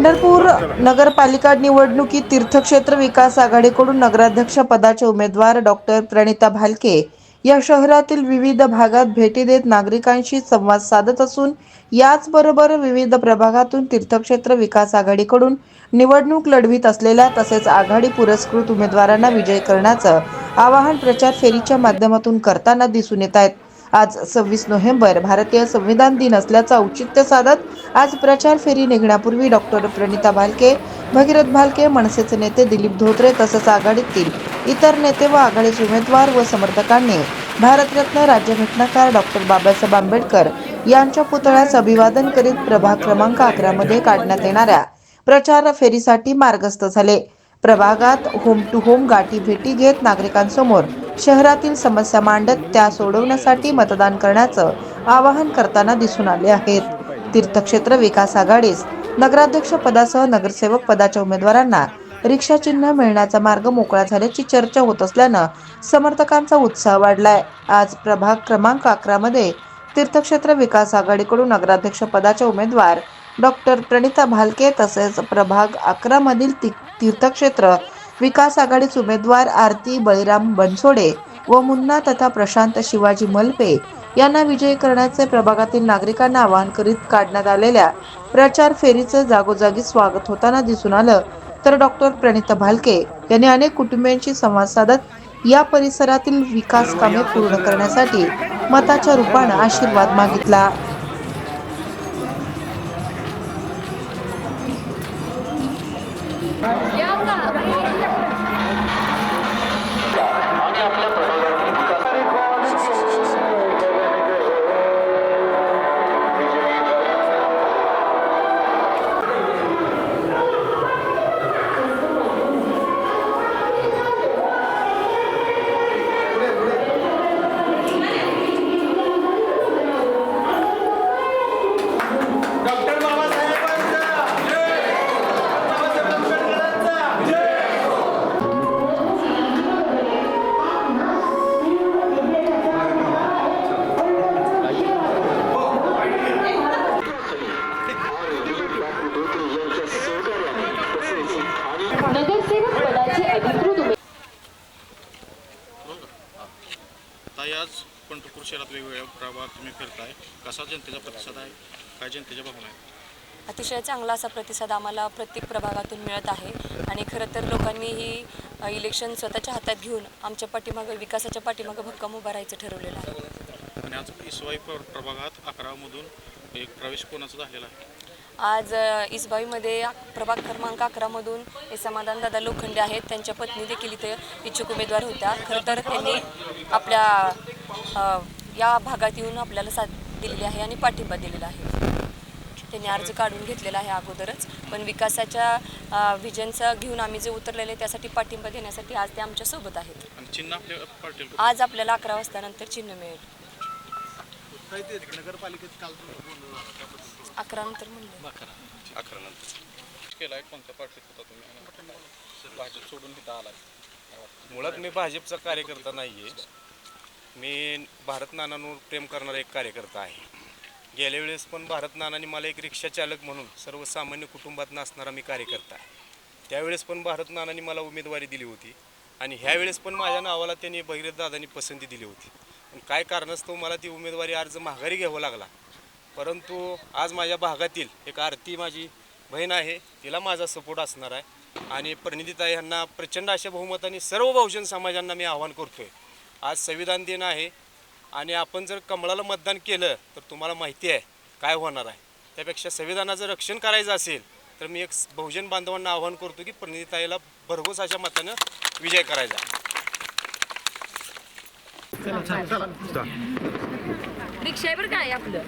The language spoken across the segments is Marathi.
पंढरपूर नगरपालिका निवडणुकीत तीर्थक्षेत्र विकास आघाडीकडून नगराध्यक्ष पदाचे उमेदवार डॉक्टर प्रणिता भालके या शहरातील विविध भागात भेटी देत नागरिकांशी संवाद साधत असून याचबरोबर विविध प्रभागातून तीर्थक्षेत्र विकास आघाडीकडून निवडणूक लढवित असलेल्या तसेच आघाडी पुरस्कृत उमेदवारांना विजय करण्याचं आवाहन प्रचार फेरीच्या माध्यमातून करताना दिसून येत आहेत. आज सव्वीस नोव्हेंबर भारतीय संविधान दिन असल्याचं औचित्य साधत आज प्रचार फेरी निघण्यापूर्वी डॉक्टर प्रणिता भालके भगीरथ भालके मनसेचे नेते दिलीप धोत्रे तसंच आघाडीतील इतर नेते व आघाडीचे उमेदवार व समर्थकांनी भारतरत्न राज्यघटनाकार डॉक्टर बाबासाहेब आंबेडकर यांच्या पुतळ्यास अभिवादन करीत प्रभाग क्रमांक अकरामध्ये काढण्यात येणाऱ्या प्रचार फेरीसाठी मार्गस्थ झाले. प्रभागात होम टू होम गाठी भेटी घेत नागरिकांसमोर शहरातील समस्या मांडत त्या सोडवण्यासाठी मतदान करण्याचं आवाहन करताना दिसून आले आहेत. तीर्थक्षेत्र विकास आघाडीस नगराध्यक्ष पदासह नगरसेवक पदाच्या उमेदवारांना रिक्षा चिन्ह मिळण्याचा मार्ग मोकळा झाल्याची चर्चा होत असल्यानं समर्थकांचा उत्साह वाढलाय. आज प्रभाग क्रमांक अकरा मध्ये तीर्थक्षेत्र विकास आघाडीकडून नगराध्यक्ष पदाचे उमेदवार डॉक्टर प्रणिता भालके तसेच प्रभाग अकरा मधील ती- तीर्थक्षेत्र विकास आघाडीचे उमेदवार आरती बळीराम बनसोडे व मुन्ना तथा प्रशांत शिवाजी मलपे यांना विजयी करण्याचे प्रभागातील नागरिकांना आवाहन करीत काढण्यात आलेल्या प्रचार फेरीचं जागोजागी स्वागत होताना दिसून आलं. तर डॉक्टर प्रणिता भालके यांनी अनेक कुटुंबियांशी संवाद साधत या परिसरातील विकास कामे पूर्ण करण्यासाठी मताच्या रूपानं आशीर्वाद मागितला. डॉक्टर अधिकृत ताई आज पंढरपूर शहरात वेगवेगळ्या प्रभागात तुम्ही फिरताय. कसा जनतेचा प्रतिसाद आहे? काय जनतेच्या भावना आहेत? अतिशय चांगला असा प्रतिसाद आम्हाला प्रत्येक प्रभागातून मिळत आहे. आणि खरं तर लोकांनी ही इलेक्शन स्वतःच्या हातात घेऊन आमच्या पाठीमागं विकासाच्या पाठीमागं भक्कम उभं राहायचं ठरवलेलं आहे. आणि आज इसवाई प्र- प्रभागात अकरामधून एक प्रवेश कोणाचा झालेला आहे? आज इसबाईमध्ये प्रभाग क्रमांक अकरामधून हे समाधान दादा लोखंडे आहेत. त्यांच्या पत्नी देखील इथे इच्छुक उमेदवार होत्या. खरं तर त्यांनी आपल्या या भागात येऊन आपल्याला साथ दिलेली आहे आणि पाठिंबा दिलेला आहे. त्यांनी अर्ज काढून घेतलेला आहे अगोदरच. पण विकासाच्या व्हिजनचं घेऊन आम्ही जे उतरलेले त्यासाठी पाठिंबा देण्यासाठी आज ते आमच्यासोबत आहेत. आणि चिन्ह आपल्या अकरा नंतर चिन्ह मिळेल अकरा नंतर म्हणलं. अकरा. नंतर. केलाय कोणत्या पार्टीत होता तुम्ही? भाजप सोडून तिथं आलाय. मुळात मी भाजपचा कार्यकर्ता नाही आहे मी भारत नानांवर प्रेम करणारा एक कार्यकर्ता आहे. गेल्या वेळेस पण भारत नानांनी मला एक रिक्षा चालक म्हणून सर्वसामान्य कुटुंबात असणारा मी कार्यकर्ता आहे. त्यावेळेस पण भारत नानांनी मला उमेदवारी दिली होती. आणि ह्यावेळेस पण माझ्या नावाला त्यांनी भगीरथ दादांनी पसंती दिली होती. पण काय कारणास्तव मला ती उमेदवारी अर्ज माघारी घ्यावा लागला? परंतु आज माझ्या भागातील एक आरती माझी बहीण आहे तिला माझा सपोर्ट असणार आहे. आणि प्रणितीताई यांना प्रचंड अशा बहुमताने सर्व बहुजन समाजांना मी आवाहन करतोय. आज संविधान दिन आहे आणि आपण जर कमळाला मतदान केलं तर तुम्हाला माहिती आहे काय होणार आहे. त्यापेक्षा संविधानाचं रक्षण करायचं असेल तर मी एक बहुजन बांधवांना आवाहन करतो की प्रणितीताईला भरघोस अशा मतानं विजय करायचा. रिक्षावर काय आपलं?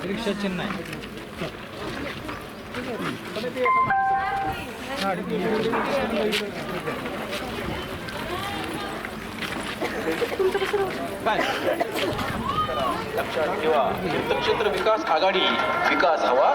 लक्षात ठेवा तीर्थक्षेत्र विकास आघाडी विकास हवा.